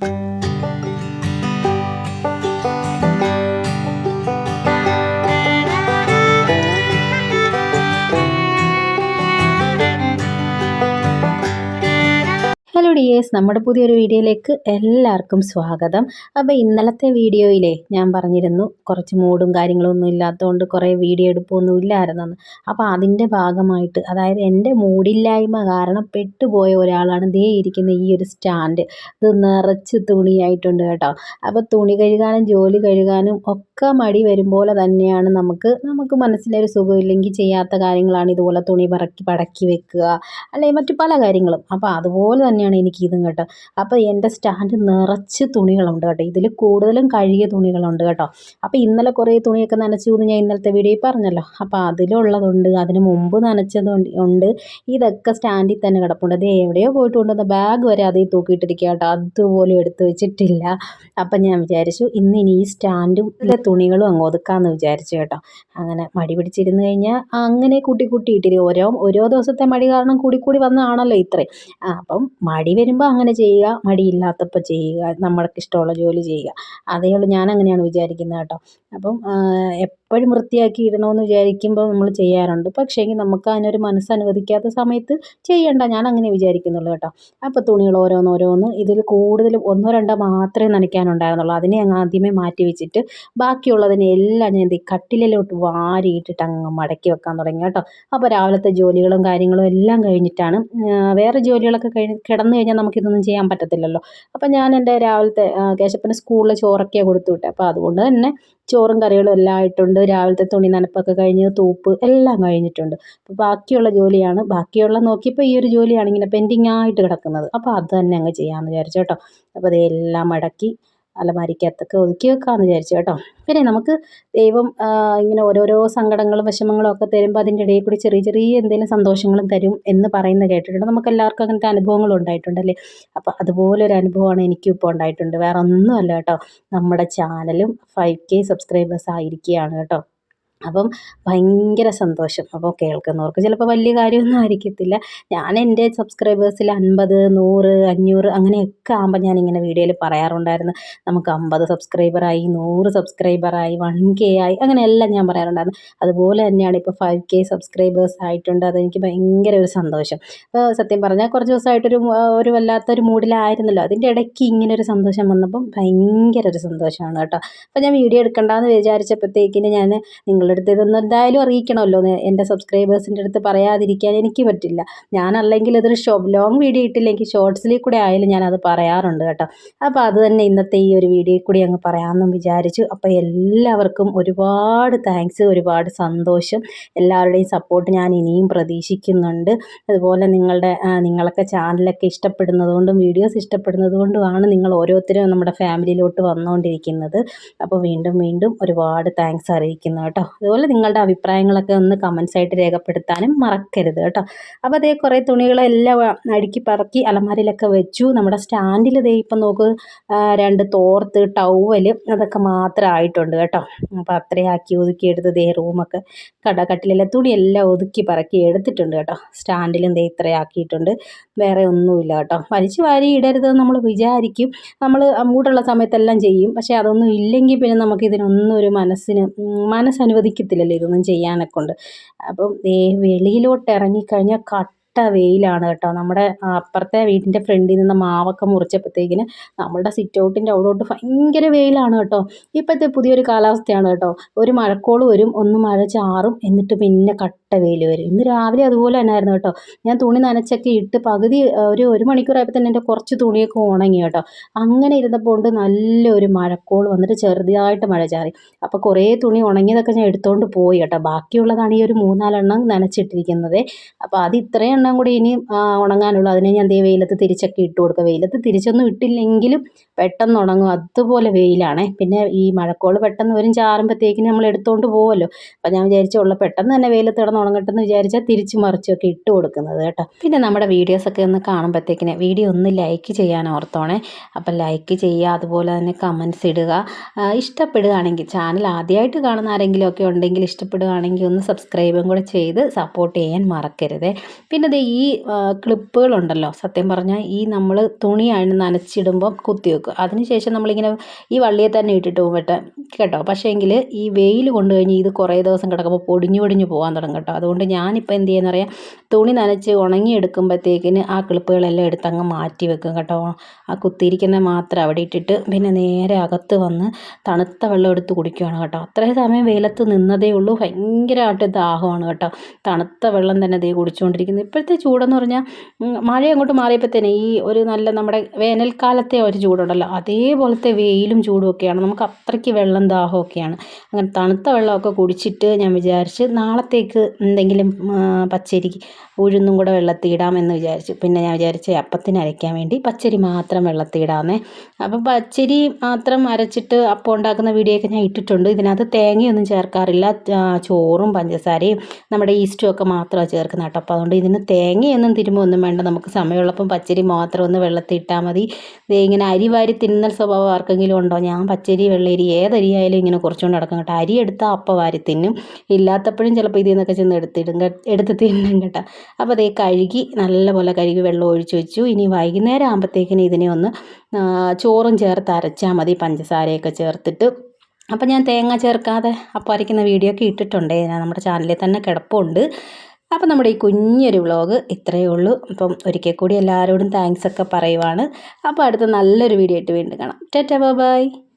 you dears നമ്മുടെ പുതിയൊരു വീഡിയോയിലേക്ക് എല്ലാവർക്കും സ്വാഗതം. അപ്പോൾ ഇന്നലത്തെ വീഡിയോയിലേ ഞാൻ പറഞ്ഞിരുന്നു കുറച്ച് മൂഡും കാര്യങ്ങളൊന്നും ഇല്ലാത്തതുകൊണ്ട് കുറേ വീഡിയോ എടുപ്പൊന്നും ഇല്ലായിരുന്നെന്ന്. അപ്പോൾ അതിന്റെ ഭാഗമായിട്ട് അതായത് എന്റെ മൂടില്ലായ്മ കാരണം പെട്ടുപോയ ഒരാളാണ് ദേ ഇരിക്കുന്ന ഈ ഒരു സ്റ്റാൻഡ്. ഇത് നിറച്ച് തുണിയായിട്ടുണ്ട് കേട്ടോ. അപ്പോൾ തുണി കഴുകാനും ജോലി കഴുകാനും ഒക്കെ മടി വരും പോലെ തന്നെയാണ് നമുക്ക് നമുക്ക് മനസ്സിലൊരു സുഖമില്ലെങ്കിൽ ചെയ്യാത്ത കാര്യങ്ങളാണ് ഇതുപോലെ തുണി പറക്കി പടക്കി വെക്കുക അല്ലെങ്കിൽ മറ്റു പല കാര്യങ്ങളും. അപ്പോൾ അതുപോലെ തന്നെയാണ് എനിക്ക് ഇതും കേട്ടോ. അപ്പോൾ എന്റെ സ്റ്റാൻഡ് നിറച്ച് തുണികളുണ്ട് കേട്ടോ. ഇതിൽ കൂടുതലും കഴുകിയ തുണികളുണ്ട് കേട്ടോ. അപ്പോൾ ഇന്നലെ കുറേ തുണിയൊക്കെ നനച്ചു എന്ന് ഞാൻ ഇന്നലത്തെ വീഡിയോയിൽ പറഞ്ഞല്ലോ. അപ്പോൾ അതിലുള്ളതുണ്ട് അതിന് മുമ്പ് നനച്ചതുണ്ട് ഉണ്ട് ഇതൊക്കെ സ്റ്റാൻഡിൽ തന്നെ കിടപ്പുണ്ട്. അത് എവിടെയോ പോയിട്ട് കൊണ്ടുവന്ന ബാഗ് വരെ അതിൽ തൂക്കിയിട്ടിരിക്കുക കേട്ടോ. അതുപോലും എടുത്ത് വെച്ചിട്ടില്ല. അപ്പം ഞാൻ വിചാരിച്ചു ഇന്ന് ഇനി ഈ സ്റ്റാൻഡും ഇതിലെ തുണികളും അങ്ങ് ഒതുക്കാമെന്ന് വിചാരിച്ചു കേട്ടോ. അങ്ങനെ മടി പിടിച്ചിരുന്ന് കഴിഞ്ഞാൽ അങ്ങനെ കൂട്ടി കൂട്ടി ഇട്ടിരി ഓരോ ഓരോ ദിവസത്തെ മടി കാരണം കൂടി കൂടി വന്നതാണല്ലോ ഇത്രയും. അപ്പം മടി വരുമ്പോൾ അങ്ങനെ ചെയ്യുക മടിയില്ലാത്തപ്പോൾ ചെയ്യുക നമ്മൾക്ക് ഇഷ്ടമുള്ള ജോലി ചെയ്യുക. അതേ ഉള്ളൂ ഞാൻ അങ്ങനെയാണ് വിചാരിക്കുന്നത് കേട്ടോ. അപ്പം എപ്പോഴും വൃത്തിയാക്കി ഇടണമെന്ന് വിചാരിക്കുമ്പോൾ നമ്മൾ ചെയ്യാറുണ്ട്. പക്ഷേങ്കിൽ നമുക്ക് അതിനൊരു മനസ്സ് അനുവദിക്കാത്ത സമയത്ത് ചെയ്യണ്ട. ഞാൻ അങ്ങനെ വിചാരിക്കുന്നുള്ളൂ കേട്ടോ. അപ്പോൾ തുണികൾ ഓരോന്ന് ഓരോന്ന് ഇതിൽ കൂടുതലും ഒന്നോ രണ്ടോ മാത്രമേ നനയ്ക്കാനുണ്ടായിരുന്നുള്ളൂ. അതിനെ അങ്ങ് ആദ്യമേ മാറ്റി വെച്ചിട്ട് ബാക്കിയുള്ളതിനെ എല്ലാം ഞാൻ എന്ത് കട്ടിലിലോട്ട് വാരിയിട്ടിട്ട് അങ്ങ് മടക്കി വെക്കാൻ തുടങ്ങി കേട്ടോ. അപ്പോൾ രാവിലത്തെ ജോലികളും കാര്യങ്ങളും എല്ലാം കഴിഞ്ഞിട്ടാണ് വേറെ ജോലികളൊക്കെ കഴിഞ്ഞ് കിടന്നു കഴിഞ്ഞാൽ നമുക്കിതൊന്നും ചെയ്യാൻ പറ്റത്തില്ലല്ലോ. അപ്പം ഞാൻ എന്റെ രാവിലത്തെ കേശപ്പന് സ്കൂളിൽ ചോറൊക്കെയാണ് കൊടുത്തു വിട്ടത് അപ്പോൾ അതുകൊണ്ട് തന്നെ ചോറും കറികളും എല്ലാം ആയിട്ടുണ്ട്. രാവിലത്തെ തുണി നനപ്പൊക്കെ കഴിഞ്ഞ് തൂപ്പ് എല്ലാം കഴിഞ്ഞിട്ടുണ്ട്. അപ്പോൾ ബാക്കിയുള്ള ജോലിയാണ്. ബാക്കിയുള്ള നോക്കിയപ്പോൾ ഈ ഒരു ജോലിയാണ് ഇങ്ങനെ പെൻഡിങ് ആയിട്ട് കിടക്കുന്നത്. അപ്പോൾ അത് തന്നെ അങ്ങ് ചെയ്യാമെന്ന് വിചാരിച്ചു കേട്ടോ. അപ്പോൾ അതെല്ലാം മടക്കി അലമാരിക്കകത്തൊക്കെ ഒതുക്കി വെക്കാമെന്ന് വിചാരിച്ചു കേട്ടോ. പിന്നെ നമുക്ക് ദൈവം ഇങ്ങനെ ഓരോരോ സങ്കടങ്ങളും വിഷമങ്ങളും ഒക്കെ തരുമ്പോൾ അതിന്റെ ഇടയിൽ കൂടി ചെറിയ ചെറിയ എന്തെങ്കിലും സന്തോഷങ്ങളും തരും എന്ന് പറയുന്നത് കേട്ടിട്ടുണ്ട്. നമുക്ക് എല്ലാവർക്കും അങ്ങനത്തെ അനുഭവങ്ങളും ഉണ്ടായിട്ടുണ്ടല്ലേ അപ്പോൾ അതുപോലെ ഒരു അനുഭവമാണ് എനിക്കും ഇപ്പോൾ ഉണ്ടായിട്ടുണ്ട്. വേറെ ഒന്നുമല്ല കേട്ടോ. നമ്മുടെ ചാനലും ഫൈവ് കെ സബ്സ്ക്രൈബേഴ്സ് ആയിരിക്കുകയാണ് കേട്ടോ. അപ്പം ഭയങ്കര സന്തോഷം. അപ്പോൾ കേൾക്കുന്നവർക്ക് ചിലപ്പോൾ വലിയ കാര്യമൊന്നും ആയിരിക്കത്തില്ല. ഞാൻ എന്റെ സബ്സ്ക്രൈബേഴ്സിൽ അൻപത് നൂറ് അഞ്ഞൂറ് അങ്ങനെയൊക്കെ ആകുമ്പോൾ ഞാനിങ്ങനെ വീഡിയോയിൽ പറയാറുണ്ടായിരുന്നു. നമുക്ക് അമ്പത് സബ്സ്ക്രൈബറായി നൂറ് സബ്സ്ക്രൈബറായി വൺ കെ ആയി അങ്ങനെയെല്ലാം ഞാൻ പറയാറുണ്ടായിരുന്നു. അതുപോലെ തന്നെയാണ് ഇപ്പോൾ ഫൈവ് കെ സബ്സ്ക്രൈബേഴ്സ് ആയിട്ടുണ്ട്. അതെനിക്ക് ഭയങ്കര ഒരു സന്തോഷം. അപ്പോൾ സത്യം പറഞ്ഞാൽ കുറച്ച് ദിവസമായിട്ടൊരു ഒരു വല്ലാത്തൊരു മൂഡിലായിരുന്നല്ലോ. അതിന്റെ ഇടയ്ക്ക് ഇങ്ങനെ ഒരു സന്തോഷം വന്നപ്പം ഭയങ്കര ഒരു സന്തോഷമാണ് കേട്ടോ. അപ്പോൾ ഞാൻ വീഡിയോ എടുക്കണ്ടെന്ന് വിചാരിച്ചപ്പോഴത്തേക്കിന് ഞാൻ നിങ്ങൾ നിങ്ങളുടെ അടുത്ത് ഇതൊന്നും എന്തായാലും അറിയിക്കണമല്ലോ. എന്റെ സബ്സ്ക്രൈബേഴ്സിന്റെ അടുത്ത് പറയാതിരിക്കാൻ എനിക്ക് പറ്റില്ല. ഞാനല്ലെങ്കിൽ ഇതൊരു ഷോ ലോങ് വീഡിയോ ഇട്ടില്ലെങ്കിൽ ഷോർട്സിൽ കൂടെ ആയാലും ഞാനത് പറയാറുണ്ട് കേട്ടോ. അപ്പോൾ അത് തന്നെ ഇന്നത്തെ ഈ ഒരു വീഡിയോ കൂടി അങ്ങ് പറയാമെന്നും വിചാരിച്ചു. അപ്പോൾ എല്ലാവർക്കും ഒരുപാട് താങ്ക്സ് ഒരുപാട് സന്തോഷം. എല്ലാവരുടെയും സപ്പോർട്ട് ഞാൻ ഇനിയും പ്രതീക്ഷിക്കുന്നുണ്ട്. അതുപോലെ നിങ്ങളുടെ നിങ്ങളൊക്കെ ചാനലൊക്കെ ഇഷ്ടപ്പെടുന്നതുകൊണ്ടും വീഡിയോസ് ഇഷ്ടപ്പെടുന്നതുകൊണ്ടുമാണ് നിങ്ങൾ ഓരോരുത്തരും നമ്മുടെ ഫാമിലിയിലോട്ട് വന്നുകൊണ്ടിരിക്കുന്നത്. അപ്പോൾ വീണ്ടും വീണ്ടും ഒരുപാട് താങ്ക്സ് അറിയിക്കുന്നു കേട്ടോ. അതുപോലെ നിങ്ങളുടെ അഭിപ്രായങ്ങളൊക്കെ ഒന്ന് കമൻസ് ആയിട്ട് രേഖപ്പെടുത്താനും മറക്കരുത് കേട്ടോ. അപ്പോൾ അതേ കുറേ തുണികളെല്ലാം അടുക്കി പറക്കി അലമാരയിലൊക്കെ വെച്ചു. നമ്മുടെ സ്റ്റാൻഡിൽ ദേ ഇപ്പം നോക്ക് രണ്ട് തോർത്ത് ടവൽ അതൊക്കെ മാത്രം ആയിട്ടുണ്ട് കേട്ടോ അപ്പോൾ അത്രയാക്കി ഒതുക്കി എടുത്ത് ദേ റൂമൊക്കെ കട കട്ടിലെ തുണിയെല്ലാം ഒതുക്കി പറക്കി എടുത്തിട്ടുണ്ട് കേട്ടോ. സ്റ്റാൻഡിലും ദേ ഇത്രയാക്കിയിട്ടുണ്ട് വേറെ ഒന്നുമില്ല കേട്ടോ. വലിച്ചു വാരി ഇടരുതെന്ന് നമ്മൾ വിചാരിക്കും. നമ്മൾ മൂടുള്ള സമയത്തെല്ലാം ചെയ്യും. പക്ഷേ അതൊന്നും ഇല്ലെങ്കിൽ പിന്നെ നമുക്ക് ഇതിനൊന്നും ഒരു മനസ്സിന് മനസ്സനുവദിക്കും സാധിക്കത്തില്ലല്ലോ ഇതൊന്നും ചെയ്യാനൊക്കെ കൊണ്ട് അപ്പം വെളിയിലോട്ട് ഇറങ്ങിക്കഴിഞ്ഞാൽ കട്ട വെയിലാണ് കേട്ടോ. നമ്മുടെ അപ്പുറത്തെ വീടിന്റെ ഫ്രണ്ടിൽ നിന്ന് മാവൊക്കെ മുറിച്ചപ്പോഴത്തേക്കിന് നമ്മളുടെ സിറ്റ് ഔട്ടിന്റെ അവിടോട്ട് ഭയങ്കര വെയിലാണ് കേട്ടോ. ഇപ്പോഴത്തെ പുതിയൊരു കാലാവസ്ഥയാണ് കേട്ടോ. ഒരു മഴക്കോൾ വരും ഒന്ന് മഴ ചാറും എന്നിട്ട് പിന്നെ കട്ട വെയിൽ വരും. ഇന്ന് രാവിലെ അതുപോലെ തന്നെയായിരുന്നു കേട്ടോ. ഞാൻ തുണി നനച്ചൊക്കെ ഇട്ട് പകുതി ഒരു ഒരു മണിക്കൂറായപ്പോൾ തന്നെ എന്റെ കുറച്ച് തുണിയൊക്കെ ഉണങ്ങി കേട്ടോ. അങ്ങനെ ഇരുന്നപ്പോൾ ഉണ്ട് നല്ലൊരു മഴക്കോൾ വന്നിട്ട് ചെറുതായിട്ട് മഴ ചാറി. അപ്പോൾ കുറേ തുണി ഉണങ്ങിയതൊക്കെ ഞാൻ എടുത്തുകൊണ്ട് പോയി കേട്ടോ. ബാക്കിയുള്ളതാണ് ഈ ഒരു മൂന്നാലെണ്ണം നനച്ചിട്ടിരിക്കുന്നത്. അപ്പോൾ അത് ഇത്രയും എണ്ണം കൂടി ഇനി ഉണങ്ങാനുള്ളൂ. അതിനെ ഞാൻ ദേ വെയിലത്ത് തിരിച്ചൊക്കെ ഇട്ട് കൊടുക്കുക വെയിലത്ത് തിരിച്ചൊന്നും ഇട്ടില്ലെങ്കിലും പെട്ടെന്ന് ഉണങ്ങും അതുപോലെ വെയിലാണേ. പിന്നെ ഈ മഴക്കോൾ പെട്ടെന്ന് വരും ചാറുമ്പോഴത്തേക്കിന് നമ്മൾ എടുത്തുകൊണ്ട് പോകുമല്ലോ അപ്പം ഞാൻ വിചാരിച്ചുള്ള പെട്ടെന്ന് തന്നെ വെയിലത്ത് കിടന്ന് ഉണങ്ങട്ടെന്ന് വിചാരിച്ചാൽ തിരിച്ചു മറിച്ചൊക്കെ ഇട്ട് കൊടുക്കുന്നത് കേട്ടോ. പിന്നെ നമ്മുടെ വീഡിയോസൊക്കെ ഒന്ന് കാണുമ്പോഴത്തേക്കിന് വീഡിയോ ഒന്ന് ലൈക്ക് ചെയ്യാൻ ഓർത്തോണേ. അപ്പം ലൈക്ക് ചെയ്യുക അതുപോലെ തന്നെ കമൻസ് ഇടുക. ഇഷ്ടപ്പെടുകയാണെങ്കിൽ ചാനൽ ആദ്യമായിട്ട് കാണുന്ന ആരെങ്കിലും ഒക്കെ ഉണ്ടെങ്കിൽ ഇഷ്ടപ്പെടുകയാണെങ്കിൽ ഒന്ന് സബ്സ്ക്രൈബും കൂടെ ചെയ്ത് സപ്പോർട്ട് ചെയ്യാൻ മറക്കരുത്. പിന്നെ ഇത് ഈ ക്ലിപ്പുകളുണ്ടല്ലോ. സത്യം പറഞ്ഞാൽ ഈ നമ്മൾ തുണിയാണ് നനച്ചിടുമ്പോൾ കുത്തി വെക്കുക അതിനുശേഷം നമ്മളിങ്ങനെ ഈ വള്ളിയെ തന്നെ ഇട്ടിട്ട് പോകട്ടെ കേട്ടോ? പക്ഷേ എങ്കിൽ ഈ വെയിൽ കൊണ്ടു കഴിഞ്ഞ് ഇത് കുറേ ദിവസം കിടക്കുമ്പോൾ പൊടിഞ്ഞു പൊടിഞ്ഞു പോകാൻ തുടങ്ങും കേട്ടോ. അതുകൊണ്ട് ഞാനിപ്പോൾ എന്ത് ചെയ്യുന്ന പറയാം തുണി നനച്ച് ഉണങ്ങിയെടുക്കുമ്പോഴത്തേക്കിന് ആ കിളിപ്പുകളെല്ലാം എടുത്ത് അങ്ങ് മാറ്റി വെക്കും കേട്ടോ. ആ കുത്തിയിരിക്കുന്ന മാത്രം അവിടെ ഇട്ടിട്ട് പിന്നെ നേരെ അകത്ത് വന്ന് തണുത്ത വെള്ളം എടുത്ത് കുടിക്കുകയാണ് കേട്ടോ. അത്രയും സമയം വെയിലത്ത് നിന്നതേ ഉള്ളൂ. ഭയങ്കരമായിട്ട് ദാഹമാണ് കേട്ടോ. തണുത്ത വെള്ളം തന്നെ ദേ കുടിച്ചുകൊണ്ടിരിക്കുന്നത്. ഇപ്പോഴത്തെ ചൂടെന്ന് പറഞ്ഞാൽ മഴ അങ്ങോട്ട് മാറിയപ്പോഴത്തേനെ ഈ ഒരു നല്ല നമ്മുടെ വേനൽക്കാലത്തെ ഒരു ചൂടുണ്ടല്ലോ അതേപോലത്തെ വെയിലും ചൂടും ഒക്കെയാണ്. നമുക്ക് അത്രയ്ക്ക് വെള്ളം ദാഹമൊക്കെയാണ്. അങ്ങനെ തണുത്ത വെള്ളമൊക്കെ കുടിച്ചിട്ട് ഞാൻ വിചാരിച്ച് നാളത്തേക്ക് എന്തെങ്കിലും പച്ചരി ഉഴുന്നും കൂടെ വെള്ളത്തിൽ ഇടാമെന്ന് വിചാരിച്ചു. പിന്നെ ഞാൻ വിചാരിച്ചു അപ്പത്തിന് അരയ്ക്കാൻ വേണ്ടി പച്ചരി മാത്രം വെള്ളത്തിൽ അപ്പം പച്ചരി മാത്രം അരച്ചിട്ട് അപ്പം ഉണ്ടാക്കുന്ന വീഡിയോയൊക്കെ ഞാൻ ഇട്ടിട്ടുണ്ട്. ഇതിനകത്ത് തേങ്ങയൊന്നും ചേർക്കാറില്ല. ചോറും പഞ്ചസാരയും നമ്മുടെ ഈസ്റ്റും ഒക്കെ മാത്രമാണ് ചേർക്കുന്നത് കേട്ടോ. അപ്പോൾ അതുകൊണ്ട് ഇതിന് തേങ്ങയൊന്നും തിരുമ്പൊന്നും വേണ്ട. നമുക്ക് സമയമുള്ളപ്പം പച്ചരി മാത്രം ഒന്ന് വെള്ളത്തിൽ ഇട്ടാൽ മതി. ഇങ്ങനെ അരി തിന്നുന്ന സ്വഭാവം ആർക്കെങ്കിലും ഉണ്ടോ? ഞാൻ പച്ചരി വെള്ളരി ഏതരിയായാലും ഇങ്ങനെ കുറച്ചുകൊണ്ട് നടക്കും കേട്ടോ. അരി എടുത്താൽ അപ്പം വാരി തിന്നും. ഇല്ലാത്തപ്പോഴും ചിലപ്പോൾ ഇതിൽ നിന്നൊക്കെ ചെന്ന് എടുത്തിടും എടുത്ത് തിന്നും കേട്ടോ. അപ്പോൾ അതേ കഴുകി നല്ലപോലെ കഴുകി വെള്ളം ഒഴിച്ചു വെച്ചു. ഇനി വൈകുന്നേരം ആകുമ്പോഴത്തേക്കിന് ഇതിനെ ഒന്ന് ചോറും ചേർത്ത് അരച്ചാൽ മതി. പഞ്ചസാരയൊക്കെ ചേർത്തിട്ട്. അപ്പം ഞാൻ തേങ്ങ ചേർക്കാതെ അപ്പം അരയ്ക്കുന്ന വീഡിയോ ഒക്കെ ഇട്ടിട്ടുണ്ട്. നമ്മുടെ ചാനലിൽ തന്നെ കിടപ്പുണ്ട്. അപ്പം നമ്മുടെ ഈ കുഞ്ഞൊരു വ്ളോഗ് ഇത്രയേ ഉള്ളൂ. അപ്പം ഒരിക്കൽ കൂടി എല്ലാവരോടും താങ്ക്സ് ഒക്കെ പറയുവാണ്. അപ്പോൾ അടുത്ത നല്ലൊരു വീഡിയോ ആയിട്ട് വീണ്ടും കാണാം. Tata bye